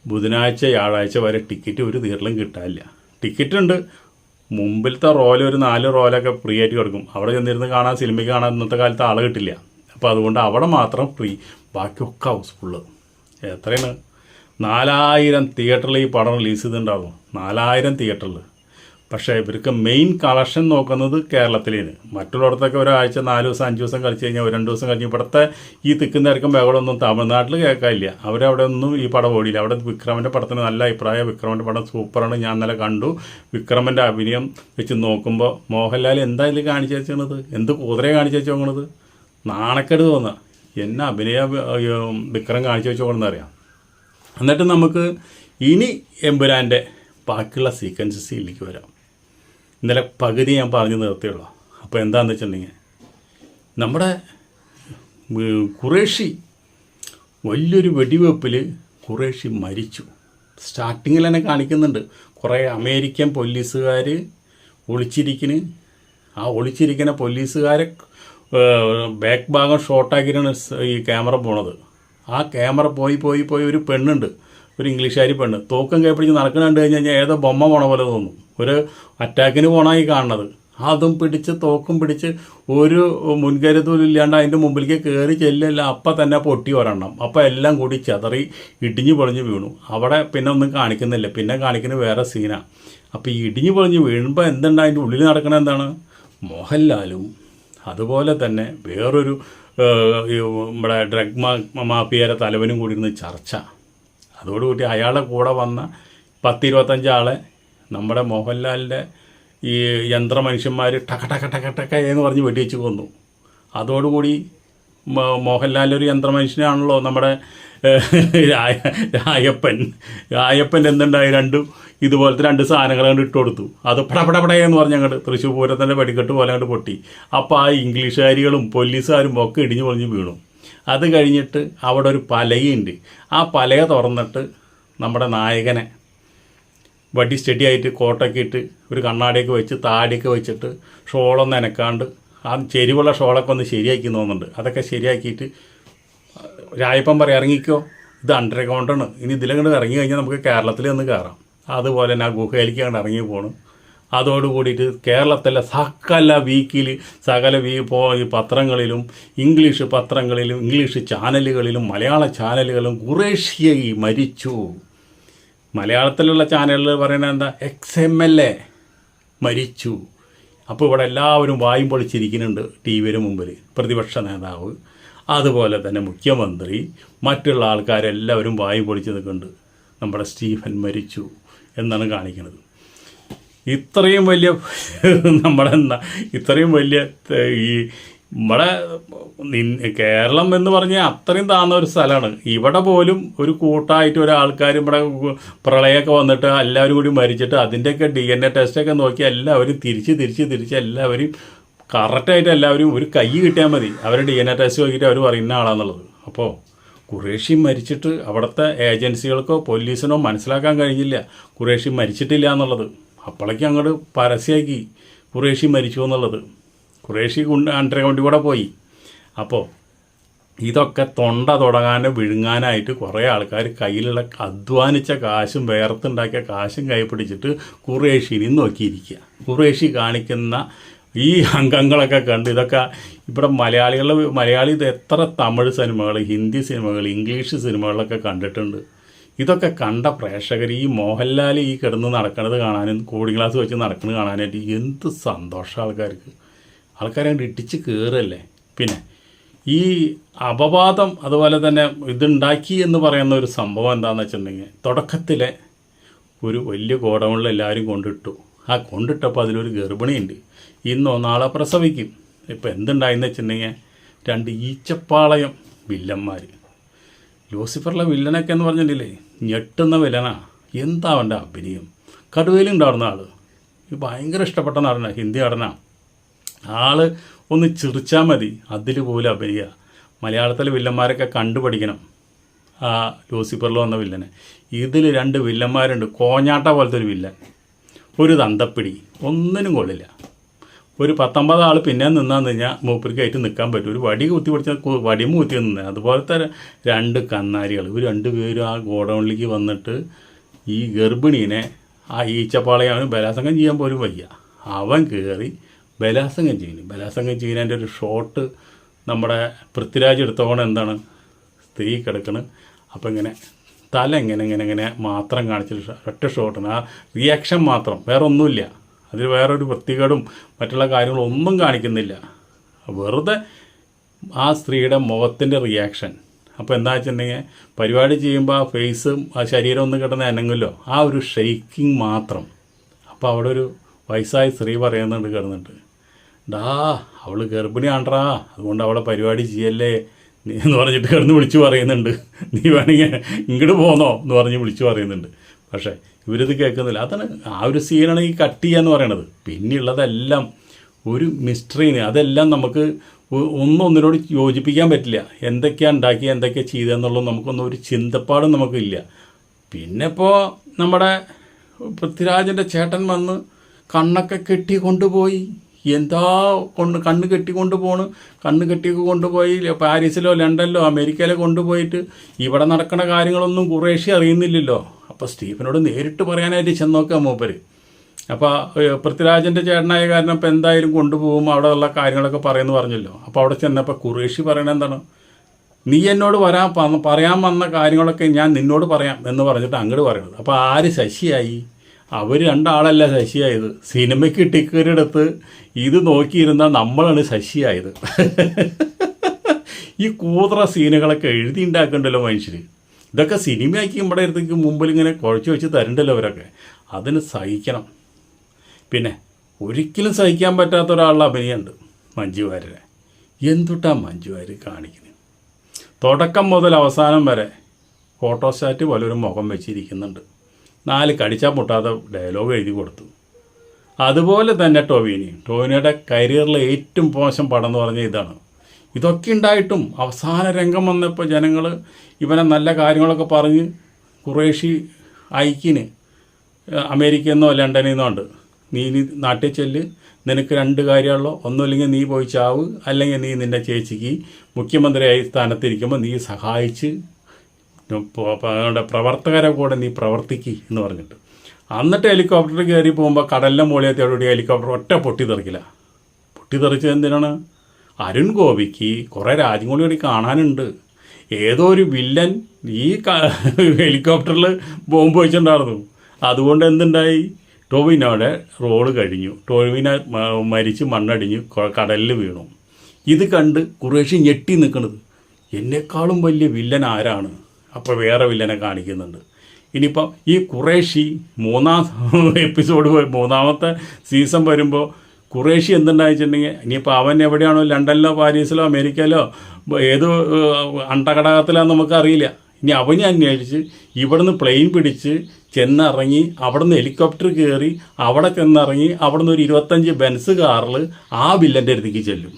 ബുധനാഴ്ച വ്യാഴാഴ്ച വരെ ടിക്കറ്റ് ഒരു തീർലും കിട്ടാനില്ല. ടിക്കറ്റ് ഉണ്ട്. മുമ്പിലത്തെ റോയൽ ഒരു നാല് റോലൊക്കെ ഫ്രീ ആയിട്ട് കൊടുക്കും. അവിടെ ചെന്നിരുന്ന് കാണാൻ സിനിമയ്ക്ക് കാണാൻ ഇന്നത്തെ കാലത്ത് ആൾ കിട്ടില്ല. അപ്പോൾ അതുകൊണ്ട് അവിടെ മാത്രം ഫ്രീ ബാക്കിയൊക്കെ ഹൗസ്ഫുള്ള് എത്രയാണ്? നാലായിരം തിയേറ്ററിൽ ഈ പടം റിലീസ് ചെയ്തിട്ടുണ്ടാകും നാലായിരം തിയേറ്ററിൽ പക്ഷേ ഇവർക്ക് മെയിൻ കളക്ഷൻ നോക്കുന്നത് കേരളത്തിലേന് മറ്റുള്ളിടത്തൊക്കെ ഒരാഴ്ച നാല് ദിവസം അഞ്ച് ദിവസം കളിച്ച് കഴിഞ്ഞാൽ ഒരു രണ്ട് ദിവസം കഴിഞ്ഞ് ഇവിടുത്തെ ഈ തിക്കും തിരക്കും ബഹളമൊന്നും തമിഴ്നാട്ടിൽ കേൾക്കാനില്ല. അവരവിടെ ഒന്നും ഈ പടം ഓടിയില്ല. അവിടെ വിക്രമന്റെ പടത്തിന് നല്ല അഭിപ്രായം. വിക്രമന്റെ പടം സൂപ്പറാണ്. ഞാൻ നല്ല കണ്ടു. വിക്രമന്റെ അഭിനയം വെച്ച് നോക്കുമ്പോൾ മോഹൻലാൽ എന്താ ഇതിൽ കാണിച്ചു വെച്ചത് എന്ത് കുതിരയെ കാണിച്ചു വെച്ചു നോക്കണത്? നാണക്കേട് തോന്നുക എന്നെ അഭിനയ വിക്രം കാണിച്ചു വെച്ചു അറിയാം. എന്നിട്ട് നമുക്ക് ഇനി എമ്പുരാന്റെ ബാക്കിയുള്ള സീക്വൻസസിലേക്ക് വരാം. ഇന്നലെ പകുതി ഞാൻ പറഞ്ഞു നിർത്തിയുള്ളൂ. അപ്പോൾ എന്താണെന്ന് വെച്ചിട്ടുണ്ടെങ്കിൽ നമ്മുടെ കുറേഷി വലിയൊരു വെടിവെപ്പിൽ കുറേഷി മരിച്ചു. സ്റ്റാർട്ടിങ്ങിൽ തന്നെ കാണിക്കുന്നുണ്ട്. കുറേ അമേരിക്കൻ പോലീസുകാർ ഒളിച്ചിരിക്കണ്. ആ ഒളിച്ചിരിക്കുന്ന പോലീസുകാരെ ബാക്ക് ഭാഗം ഷോർട്ടാക്കിയിട്ടാണ് ഈ ക്യാമറ പോണത്. ആ ക്യാമറ പോയി പോയി പോയി ഒരു പെണ്ണുണ്ട്. ഒരു ഇംഗ്ലീഷുകാരി പെണ്ണ്. തോക്കം കൈപ്പിടിച്ച് നടക്കണ കണ്ടു കഴിഞ്ഞ് കഴിഞ്ഞാൽ ഏതോ ബൊമ്മ പോണ പോലെ തോന്നും. ഒരു അറ്റാക്കിന് പോണായി കാണുന്നത്. അതും പിടിച്ച് തോക്കും പിടിച്ച് ഒരു മുൻകരുതലും ഇല്ലാണ്ട് അതിന്റെ മുമ്പിലേക്ക് കയറി ചെല്ലില്ല അപ്പം തന്നെ പൊട്ടി ഒരെണ്ണം. അപ്പം എല്ലാം കൂടി ചതറി ഇടിഞ്ഞു പൊളിഞ്ഞ് വീണു. അവിടെ പിന്നെ ഒന്നും കാണിക്കുന്നില്ല. പിന്നെ കാണിക്കുന്ന വേറെ സീനാണ് അപ്പോൾ ഈ ഇടിഞ്ഞു പൊളിഞ്ഞ് വീഴുമ്പോൾ എന്തുണ്ട് അതിന്റെ ഉള്ളിൽ നടക്കണത് എന്താണ്? മോഹൻലാലും അതുപോലെ തന്നെ വേറൊരു നമ്മുടെ ഡ്രഗ് മാഫിയയുടെ തലവനും കൂടി ഇരുന്ന് ചർച്ച. അതോടുകൂടി അയാളുടെ കൂടെ വന്ന പത്തിരുപത്തഞ്ച് ആളെ നമ്മുടെ മോഹൻലാലിന്റെ ഈ യന്ത്രമനുഷ്യന്മാർ ടക ടക ടക ടക എന്ന് പറഞ്ഞ് വെടിവെച്ച് കൊന്നു. അതോടുകൂടി മോഹൻലാൽ ഒരു യന്ത്രമനുഷ്യനാണല്ലോ നമ്മുടെ രായപ്പൻ. രായപ്പൻ എന്തുണ്ടായി? രണ്ടും ഇതുപോലത്തെ രണ്ട് സാധനങ്ങൾ അങ്ങോട്ട് ഇട്ട് കൊടുത്തു. അത് പടപടപട എന്ന് പറഞ്ഞ് അങ്ങോട്ട് തൃശ്ശൂർ പൂരത്തിന്റെ വെടിക്കെട്ട് പോലെ അങ്ങോട്ട് പൊട്ടി. അപ്പോൾ ആ ഇംഗ്ലീഷുകാരികളും പോലീസുകാരും ഒക്കെ ഇടിഞ്ഞു പൊളിഞ്ഞ് വീണു. അത് കഴിഞ്ഞിട്ട് അവിടെ ഒരു പലകയുണ്ട് ആ പലക തുറന്നിട്ട് നമ്മുടെ നായകനെ വടി സ്റ്റഡി ആയിട്ട് കോട്ടൊക്കെ ഇട്ട് ഒരു കണ്ണാടിയൊക്കെ വെച്ച് താടിയൊക്കെ വെച്ചിട്ട് ഷോളൊന്നും നനക്കാണ്ട് ആ ചെരിവുള്ള ഷോളൊക്കെ ഒന്ന് ശരിയാക്കി തോന്നുന്നുണ്ട്. അതൊക്കെ ശരിയാക്കിയിട്ട് രായപ്പം പറയാം ഇറങ്ങിക്കോ. ഇത് അണ്ടർഗ്രൗണ്ടാണ് ഇനി ഇതിലങ്ങോട്ട് ഇറങ്ങി കഴിഞ്ഞാൽ നമുക്ക് കേരളത്തിൽ ഒന്ന് കയറാം അതുപോലെ തന്നെ ആ ഗുഹയിലേക്ക് അങ്ങോട്ട് ഇറങ്ങി പോണു. അതോടുകൂടിയിട്ട് കേരളത്തിലെ സകല വീക്കിൽ സകല വീ പോ പത്രങ്ങളിലും ഇംഗ്ലീഷ് പത്രങ്ങളിലും ഇംഗ്ലീഷ് ചാനലുകളിലും മലയാള ചാനലുകളിലും കുറേശ്ശിയായി മരിച്ചു. മലയാളത്തിലുള്ള ചാനലുകൾ പറയുന്നത് എന്താ? എക്സ് എം എൽ എ മരിച്ചു. അപ്പോൾ ഇവിടെ എല്ലാവരും വായും പൊളിച്ചിരിക്കുന്നുണ്ട് ടി വിയുടെ മുമ്പിൽ പ്രതിപക്ഷ നേതാവ്. അതുപോലെ തന്നെ മുഖ്യമന്ത്രി മറ്റുള്ള ആൾക്കാരെല്ലാവരും വായും പൊളിച്ച് നിൽക്കുന്നുണ്ട്. നമ്മുടെ സ്റ്റീഫൻ മരിച്ചു എന്നാണ് കാണിക്കുന്നത്. ഇത്രയും വലിയ നമ്മുടെ ഇത്രയും വലിയ ഈ നമ്മുടെ കേരളം എന്ന് പറഞ്ഞാൽ അത്രയും താന്ന ഒരു സ്ഥലമാണ്. ഇവിടെ പോലും ഒരു കൂട്ടായിട്ട് ഒരാൾക്കാർ ഇവിടെ പ്രളയമൊക്കെ വന്നിട്ട് എല്ലാവരും കൂടി മരിച്ചിട്ട് അതിന്റെയൊക്കെ ഡി എൻ എ ടെസ്റ്റൊക്കെ നോക്കി എല്ലാവരും തിരിച്ച് തിരിച്ച് തിരിച്ച് എല്ലാവരും കറക്റ്റായിട്ട് എല്ലാവരും ഒരു കൈ കിട്ടിയാൽ മതി. അവർ ഡി എൻ എ ടെസ്റ്റ് നോക്കിയിട്ട് അവർ പറയുന്ന ആളാന്നുള്ളത്. അപ്പോൾ ഖുറേഷി മരിച്ചിട്ട് അവിടുത്തെ ഏജൻസികൾക്കോ പോലീസിനോ മനസ്സിലാക്കാൻ കഴിഞ്ഞില്ല. ഖുറേഷി മരിച്ചിട്ടില്ല എന്നുള്ളത്. അപ്പോഴേക്കും അങ്ങോട്ട് പരസ്യമാക്കി കുറേശി മരിച്ചു എന്നുള്ളത്. കുറേശി കൊണ്ട് അണ്ടർഗ്രൗണ്ടിൽ കൂടെ പോയി. അപ്പോൾ ഇതൊക്കെ തൊണ്ട തുടങ്ങാനോ വിഴുങ്ങാനായിട്ട് കുറേ ആൾക്കാർ കയ്യിലുള്ള അധ്വാനിച്ച കാശും വേർത്തുണ്ടാക്കിയ കാശും കൈ പിടിച്ചിട്ട് ഖുറേഷിനെ നോക്കിയിരിക്കുക കുറേശി കാണിക്കുന്ന ഈ അംഗങ്ങളൊക്കെ കണ്ട് ഇതൊക്കെ ഇവിടെ മലയാളികളുടെ മലയാളി ഇത് എത്ര തമിഴ് സിനിമകൾ ഹിന്ദി സിനിമകൾ ഇംഗ്ലീഷ് സിനിമകളൊക്കെ കണ്ടിട്ടുണ്ട്. ഇതൊക്കെ കണ്ട പ്രേക്ഷകർ ഈ മോഹൻലാൽ ഈ കിടന്ന് നടക്കുന്നത് കാണാനും കോഡിംഗ് ക്ലാസ് വെച്ച് നടക്കുന്നത് കാണാനായിട്ട് എന്ത് സന്തോഷം ആൾക്കാർക്ക്. ആൾക്കാരെ കണ്ട് ഇടിച്ച് കയറല്ലേ പിന്നെ ഈ അപവാദം അതുപോലെ തന്നെ ഇതുണ്ടാക്കി എന്ന് പറയുന്ന ഒരു സംഭവം എന്താണെന്ന് വെച്ചിട്ടുണ്ടെങ്കിൽ തുടക്കത്തിലെ ഒരു വലിയ ഗോഡൗണിൽ എല്ലാവരും കൊണ്ടിട്ടു. ആ കൊണ്ടിട്ടപ്പോൾ അതിലൊരു ഗർഭിണിയുണ്ട്. ഇന്നോ നാളെ പ്രസവിക്കും. ഇപ്പോൾ എന്തുണ്ടായെന്ന് വെച്ചിട്ടുണ്ടെങ്കിൽ രണ്ട് ഈച്ചപ്പാളയം വില്ലന്മാർ ലൂസിഫറിലെ വില്ലനൊക്കെ എന്ന് പറഞ്ഞിട്ടില്ലേ? ഞെട്ടുന്ന വില്ലനാ. എന്താ അവന്റെ അഭിനയം? കടുവയിലുണ്ടായിരുന്ന ആൾ ഭയങ്കര ഇഷ്ടപ്പെട്ട നടനാണ് ഹിന്ദി നടനാണ് ആൾ ഒന്ന് ചിറിച്ചാൽ മതി അതിൽ പോലും അഭിനയ. മലയാളത്തിലെ വില്ലന്മാരൊക്കെ കണ്ടുപഠിക്കണം. ആ ലൂസിഫറിൽ വന്ന വില്ലനെ. ഇതിൽ രണ്ട് വില്ലന്മാരുണ്ട്. കോഞ്ഞാട്ട പോലത്തെ ഒരു വില്ലൻ. ഒരു തന്തപ്പിടി. ഒന്നിനും കൊള്ളില്ല. ഒരു പത്തൊമ്പത് ആൾ പിന്നെ നിന്നാന്ന് കഴിഞ്ഞാൽ മൂപ്പരിക്കായിട്ട് നിൽക്കാൻ പറ്റും. ഒരു വടി കുത്തി പിടിച്ചാൽ വടി വടിയും കുത്തി നിന്ന് അതുപോലത്തെ രണ്ട് കന്നാരികൾ ഇവർ രണ്ട് പേരും ആ ഗോഡൗണിലേക്ക് വന്നിട്ട് ഈ ഗർഭിണീനെ ആ ഈച്ചപ്പാളയാണ് ബലാസംഗം ചെയ്യാൻ പോലും വയ്യ. അവൻ കയറി ബലാസംഗം ചെയ്യുന്നു. ബലാസംഗം ചെയ്യുന്നതിന്റെ ഒരു ഷോട്ട് നമ്മുടെ പൃഥ്വിരാജ് എടുത്തോണം എന്താണ്? സ്ത്രീ കിടക്കണ്. അപ്പം ഇങ്ങനെ തല ഇങ്ങനെ ഇങ്ങനെ ഇങ്ങനെ മാത്രം കാണിച്ചിട്ട് ഒറ്റ ഷോട്ടിന് ആ റിയാക്ഷൻ മാത്രം. വേറെ ഒന്നുമില്ല അതിൽ വേറൊരു വൃത്തികേടും മറ്റുള്ള കാര്യങ്ങളും ഒന്നും കാണിക്കുന്നില്ല. വെറുതെ ആ സ്ത്രീയുടെ മുഖത്തിന്റെ റിയാക്ഷൻ അപ്പോൾ എന്താ വെച്ചിട്ടുണ്ടെങ്കിൽ പരിപാടി ചെയ്യുമ്പോൾ ആ ഫേസും ആ ശരീരം ഒന്നും കിട്ടുന്ന അനങ്ങല്ലോ ആ ഒരു ഷെയ്ക്കിങ് മാത്രം. അപ്പോൾ അവിടെ ഒരു വയസ്സായ സ്ത്രീ പറയുന്നുണ്ട് കിടന്നിട്ട് ഡാ അവൾ ഗർഭിണിയാണ്ടാ അതുകൊണ്ട് അവളെ പരിപാടി ചെയ്യല്ലേ. നീ എന്ന് പറഞ്ഞിട്ട് കിടന്ന് വിളിച്ചു പറയുന്നുണ്ട്. നീ വേണമെങ്കിൽ ഇങ്ങോട്ട് പോന്നോ എന്ന് പറഞ്ഞ് വിളിച്ചു പറയുന്നുണ്ട്. പക്ഷേ ഇവരിത് കേൾക്കുന്നില്ല. അതാണ് ആ ഒരു സീനാണ് ഈ കട്ട് എന്ന് പറയണത്. പിന്നെയുള്ളതെല്ലാം ഒരു മിസ്റ്ററിന് അതെല്ലാം നമുക്ക് ഒന്നൊന്നിനോട് യോജിപ്പിക്കാൻ പറ്റില്ല. എന്തൊക്കെയാണ് ഉണ്ടാക്കി എന്തൊക്കെയാണ് ചെയ്തതെന്നുള്ളത് നമുക്കൊന്നും ഒരു ചിന്തപ്പാടും നമുക്കില്ല. പിന്നെ ഇപ്പോൾ നമ്മുടെ പൃഥ്വിരാജന്റെ ചേട്ടൻ വന്ന് കണ്ണൊക്കെ കെട്ടി കൊണ്ടുപോയി. എന്താ കൊണ്ട് കണ്ണ് കെട്ടി പോണ് കണ്ണ് കെട്ടി കൊണ്ടുപോയി പാരീസിലോ ലണ്ടനിലോ അമേരിക്കയിലോ കൊണ്ടുപോയിട്ട് ഇവിടെ നടക്കുന്ന കാര്യങ്ങളൊന്നും കുറേശ്ശി അറിയുന്നില്ലല്ലോ. അപ്പോൾ സ്റ്റീഫനോട് നേരിട്ട് പറയാനായിട്ട് ചെന്നോക്കുക മൂപ്പര്. അപ്പോൾ പൃഥ്വിരാജന്റെ ചേട്ടനായ കാരണം ഇപ്പോൾ എന്തായാലും കൊണ്ടുപോകും അവിടെ ഉള്ള കാര്യങ്ങളൊക്കെ പറയുമെന്ന് പറഞ്ഞല്ലോ. അപ്പോൾ അവിടെ ചെന്നപ്പോൾ കുറേശ്ശി പറയണത് എന്താണ്? നീ എന്നോട് വരാൻ പറയാൻ വന്ന കാര്യങ്ങളൊക്കെ ഞാൻ നിന്നോട് പറയാം എന്ന് പറഞ്ഞിട്ട് അങ്ങോട്ട് പറയുന്നത് അപ്പോൾ ആര് ശശിയായി? അവർ രണ്ടാളല്ല ശശിയായത്. സിനിമയ്ക്ക് ടിക്കറ്റ് എടുത്ത് ഇത് നോക്കിയിരുന്ന നമ്മളാണ് ശശിയായത്. ഈ കൂതറ സീനുകളൊക്കെ എഴുതി ഉണ്ടാക്കണ്ടല്ലോ മനുഷ്യർ ഇതൊക്കെ സിനിമയാക്കി നമ്മുടെ അടുത്തേക്ക് മുമ്പിൽ ഇങ്ങനെ കുഴച്ച് വെച്ച് തരണ്ടല്ലോ അവരൊക്കെ. അതിന് സഹിക്കണം. പിന്നെ ഒരിക്കലും സഹിക്കാൻ പറ്റാത്ത ഒരാളുടെ അഭിനയമുണ്ട് മഞ്ജു വാര്യരെ. എന്തുട്ടാ മഞ്ജു വാര്യർ കാണിക്കുന്നത് തുടക്കം മുതൽ അവസാനം വരെ ഫോട്ടോസ്റ്റാറ്റ് പോലെ ഒരു മുഖം വെച്ചിരിക്കുന്നുണ്ട്. നാല് കടിച്ചാൽ പൊട്ടാതെ ഡയലോഗ് എഴുതി കൊടുത്തു. അതുപോലെ തന്നെ ടോവിനി. ടോവിനിയുടെ കരിയറിലെ ഏറ്റവും മോശം പടം എന്ന് പറഞ്ഞ ഇതാണ്. ഇതൊക്കെ ഉണ്ടായിട്ടും അവസാന രംഗം വന്നപ്പോൾ ജനങ്ങൾ ഇവനെ നല്ല കാര്യങ്ങളൊക്കെ പറഞ്ഞ് കുറേശ്ശി ഐക്കിന് അമേരിക്കയിൽ നിന്നോ ലണ്ടനിൽ നിന്നോ ഉണ്ട്. നീ ഇനി നാട്ടിൽ ചെല്ല്. നിനക്ക് രണ്ട് കാര്യമുള്ളൂ. ഒന്നുമില്ലെങ്കിൽ നീ പോയി ചാവ്. അല്ലെങ്കിൽ നീ നിന്റെ ചേച്ചിക്ക് മുഖ്യമന്ത്രിയായി സ്ഥാനത്തിരിക്കുമ്പോൾ നീ സഹായിച്ച്. അവരുടെ പ്രവർത്തകരെ കൂടെ നീ പ്രവർത്തിക്ക് എന്ന് പറഞ്ഞിട്ട്. എന്നിട്ട് ഹെലികോപ്റ്റർ കയറി പോകുമ്പോൾ കടലിലെ മുകളിലെത്തിയോടുകൂടി ഹെലികോപ്റ്റർ ഒറ്റ പൊട്ടിത്തെറിക്കില്ല. പൊട്ടിത്തെറിച്ചത് എന്തിനാണ്? അരുൺ ഗോപിക്ക് കുറേ രാജ്യങ്ങളും കൂടി കാണാനുണ്ട്. ഏതോ ഒരു വില്ലൻ ഈ ഹെലികോപ്റ്ററിൽ ബോംബ് വെച്ചിട്ടുണ്ടായിരുന്നു. അതുകൊണ്ട് എന്തുണ്ടായി? ടോവിനോടെ റോൾ കഴിഞ്ഞു. ടോവിന മരിച്ച് മണ്ണടിഞ്ഞ് കടലിൽ വീണു. ഇത് കണ്ട് കുറേശ്ശി ഞെട്ടി നിൽക്കുന്നത് എന്നെക്കാളും വലിയ വില്ലൻ ആരാണ്? അപ്പോൾ വേറെ വില്ലനെ കാണിക്കുന്നുണ്ട്. ഇനിയിപ്പം ഈ കുറേശ്ശി മൂന്നാം എപ്പിസോഡ് മൂന്നാമത്തെ സീസൺ വരുമ്പോൾ കുറേശ്ശി എന്തുണ്ടായിട്ടുണ്ടെങ്കിൽ ഇനിയിപ്പോൾ അവൻ എവിടെയാണോ? ലണ്ടനിലോ പാരീസിലോ അമേരിക്കയിലോ ഏത് അണ്ടകടകത്തിലാണെന്ന് നമുക്കറിയില്ല. ഇനി അവനെ അന്വേഷിച്ച് ഇവിടുന്ന് പ്ലെയിൻ പിടിച്ച് ചെന്നിറങ്ങി അവിടുന്ന് ഹെലികോപ്റ്റർ കയറി അവിടെ ചെന്നിറങ്ങി അവിടുന്ന് ഒരു ഇരുപത്തഞ്ച് ബെൻസ് കാറിൽ ആ വില്ലന്റെ അടുത്തേക്ക് ചെല്ലും.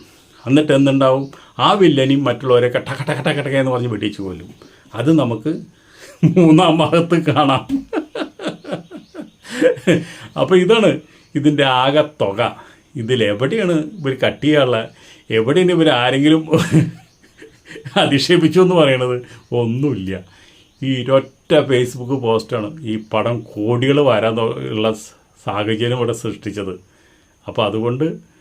എന്നിട്ട് എന്തുണ്ടാവും? ആ വില്ലനെയും മറ്റുള്ളവരെ കട്ട കട്ട കട്ട കട്ടക എന്ന് പറഞ്ഞ് വെട്ടിച്ചു കൊല്ലും. അത് നമുക്ക് മൂന്നാം ഭാഗത്ത് കാണാം. അപ്പോൾ ഇതാണ് ഇതിന്റെ ആകെ തുക. ഇതിലെവിടെയാണ് ഇവർ കട്ട് ചെയ്യാനുള്ള? എവിടെയാണ് ഇവർ ആരെങ്കിലും അധിക്ഷേപിച്ചു എന്ന് പറയണത്? ഒന്നുമില്ല. ഈ ഒരൊറ്റ ഫേസ്ബുക്ക് പോസ്റ്റാണ് ഈ പടം കോടികൾ വരാൻ ഉള്ള സാഹചര്യം ഇവിടെ സൃഷ്ടിച്ചത്. അപ്പോൾ അതുകൊണ്ട്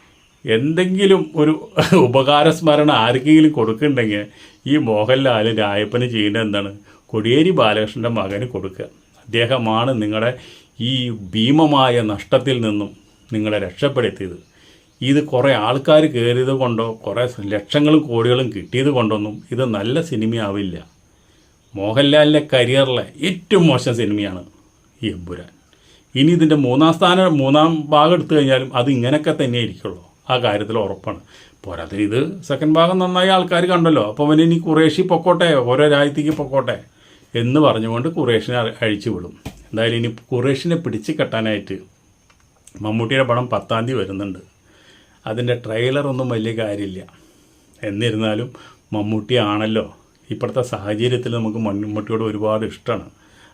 എന്തെങ്കിലും ഒരു ഉപകാര സ്മരണ ആർക്കെങ്കിലും കൊടുക്കുന്നുണ്ടെങ്കിൽ ഈ മോഹൻലാൽ രായപ്പന് ചെയ്യുന്നത് എന്താണ്? കൊടിയേരി ബാലകൃഷ്ണന്റെ മകന് കൊടുക്കുക. അദ്ദേഹമാണ് നിങ്ങളുടെ ഈ ഭീമമായ നഷ്ടത്തിൽ നിന്നും നിങ്ങളെ രക്ഷപ്പെടുത്തിയത്. ഇത് കുറേ ആൾക്കാർ കയറിയത് കൊണ്ടോ കുറേ ലക്ഷങ്ങളും കോടികളും കിട്ടിയത് കൊണ്ടൊന്നും ഇത് നല്ല സിനിമയാവില്ല. മോഹൻലാലിന്റെ കരിയറിലെ ഏറ്റവും മോശം സിനിമയാണ് ഈ എമ്പുരാൻ. ഇനി ഇതിന്റെ മൂന്നാം സ്ഥാനം മൂന്നാം ഭാഗം എടുത്തു കഴിഞ്ഞാലും അത് ഇങ്ങനെയൊക്കെ തന്നെ ഇരിക്കുള്ളൂ. ആ കാര്യത്തിൽ ഉറപ്പാണ്. പോരാത്തിന് ഇത് സെക്കൻഡ് ഭാഗം നന്നായി ആൾക്കാർ കണ്ടല്ലോ. അപ്പോൾ അവന് ഇനി കുറേശി പൊക്കോട്ടെ ഓരോ രാജ്യത്തേക്ക് പൊക്കോട്ടെ എന്ന് പറഞ്ഞുകൊണ്ട് കുറേഷിനെ അഴിച്ചു വിടും എന്തായാലും ഇനി കുറേഷിനെ പിടിച്ച് കെട്ടാനായിട്ട് മമ്മൂട്ടിയുടെ പടം പത്താം തീയതി വരുന്നുണ്ട്. അതിന്റെ ട്രെയിലറൊന്നും വലിയ കാര്യമില്ല. എന്നിരുന്നാലും മമ്മൂട്ടി ആണല്ലോ. ഇപ്പോഴത്തെ സാഹചര്യത്തിൽ നമുക്ക് മമ്മൂട്ടിയോട് ഒരുപാട് ഇഷ്ടമാണ്.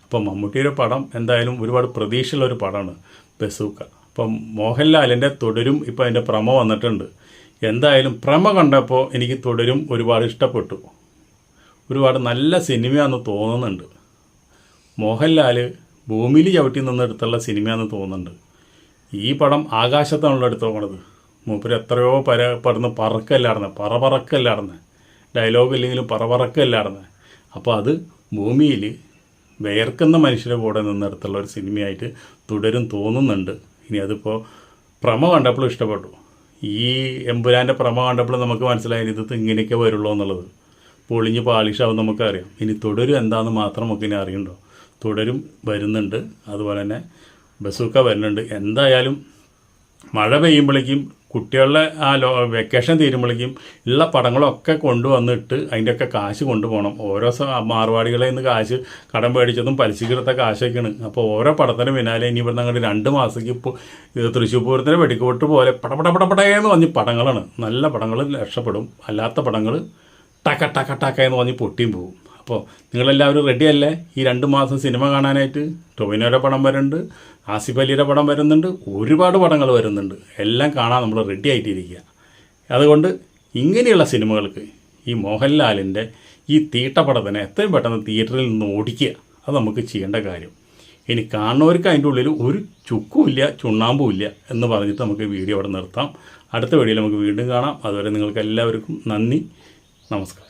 അപ്പോൾ മമ്മൂട്ടിയുടെ പടം എന്തായാലും ഒരുപാട് പ്രതീക്ഷയുള്ള ഒരു പടമാണ് ബസൂക്ക. അപ്പം മോഹൻലാലിന്റെ തുടരും ഇപ്പോൾ അതിന്റെ പ്രമ വന്നിട്ടുണ്ട്. എന്തായാലും പ്രമ കണ്ടപ്പോൾ എനിക്ക് തുടരും ഒരുപാട് ഇഷ്ടപ്പെട്ടു. ഒരുപാട് നല്ല സിനിമയാണെന്ന് തോന്നുന്നുണ്ട്. മോഹൻലാൽ ഭൂമിയിൽ ചവിട്ടി നിന്നെടുത്തുള്ള സിനിമയാണെന്ന് തോന്നുന്നുണ്ട്. ഈ പടം ആകാശത്താണല്ലോ എടുത്തു നോക്കണത് മൂപ്പര് എത്രയോ പര പടന്ന് പറക്കല്ലാടുന്നത് പറ പറക്കല്ലാടുന്നത് ഡയലോഗ് ഇല്ലെങ്കിലും പറ പറക്കല്ലാടുന്നത് അപ്പോൾ അത് ഭൂമിയിൽ വേർക്കുന്ന മനുഷ്യരെ കൂടെ നിന്നെടുത്തുള്ള ഒരു സിനിമയായിട്ട് തുടരും തോന്നുന്നുണ്ട്. ഇനി അതിപ്പോൾ പ്രമ കണ്ടപ്പോൾ ഇഷ്ടപ്പെട്ടു. ഈ എമ്പുരാന്റെ പ്രമ കണ്ടപ്പോൾ നമുക്ക് മനസ്സിലായി ഇത് ഇങ്ങനെയൊക്കെ വരുള്ളൂ എന്നുള്ളത്. പൊളിഞ്ഞ് പാളിഷാവും നമുക്കറിയാം. ഇനി തുടരും എന്താണെന്ന് മാത്രം നമുക്ക് ഇനി അറിയണ്ടോ? തുടരും വരുന്നുണ്ട്. അതുപോലെ തന്നെ ബസൂക്ക വരുന്നുണ്ട്. എന്തായാലും മഴ പെയ്യുമ്പോഴേക്കും കുട്ടികളുടെ ആ ലോ വെക്കേഷൻ തീരുമ്പോഴേക്കും ഉള്ള പടങ്ങളൊക്കെ കൊണ്ടുവന്നിട്ട് അതിന്റെയൊക്കെ കാശ് കൊണ്ടുപോകണം. ഓരോ മാർവാടികളിൽ നിന്ന് കാശ് കടം മേടിച്ചതും പലിശക്കെടുത്ത കാശൊക്കെയാണ്. അപ്പോൾ ഓരോ പടത്തിനും പിന്നാലെ ഇനി ഇവിടുന്ന് അങ്ങോട്ട് രണ്ട് മാസത്തേക്ക് ഇപ്പോൾ തൃശ്ശൂർ പൂരത്തിന് വെടിക്കോട്ട് പോലെ പടപടപടപടയെന്ന് പറഞ്ഞ് പടങ്ങളാണ്. നല്ല പടങ്ങൾ രക്ഷപ്പെടും. അല്ലാത്ത പടങ്ങൾ ടക്ക ടക്ക ടക്ക എന്ന് പറഞ്ഞ് പൊട്ടിയും പോകും. അപ്പോൾ നിങ്ങളെല്ലാവരും റെഡിയല്ലേ ഈ രണ്ട് മാസം സിനിമ കാണാനായിട്ട് ടൊവിനോയുടെ പടം വരുന്നുണ്ട് ആസിഫ് അലിയുടെ പടം വരുന്നുണ്ട് ഒരുപാട് പടങ്ങൾ വരുന്നുണ്ട്. എല്ലാം കാണാൻ നമ്മൾ റെഡി ആയിട്ടിരിക്കുക. അതുകൊണ്ട് ഇങ്ങനെയുള്ള സിനിമകൾക്ക് ഈ മോഹൻലാലിന്റെ ഈ തീട്ടപ്പടത്തിനെ എത്രയും പെട്ടെന്ന് തിയേറ്ററിൽ നിന്ന് ഓടിക്കുക. അത് നമുക്ക് ചെയ്യേണ്ട കാര്യം. ഇനി കാണുന്നവർക്ക് അതിന്റെ ഉള്ളിൽ ഒരു ചുക്കുമില്ല ചുണ്ണാമ്പുമില്ല എന്ന് പറഞ്ഞിട്ട് നമുക്ക് വീഡിയോ അവിടെ നിർത്താം. അടുത്ത വീഡിയോയിൽ നമുക്ക് വീണ്ടും കാണാം. അതുവരെ നിങ്ങൾക്ക് എല്ലാവർക്കും നന്ദി. നമസ്കാരം.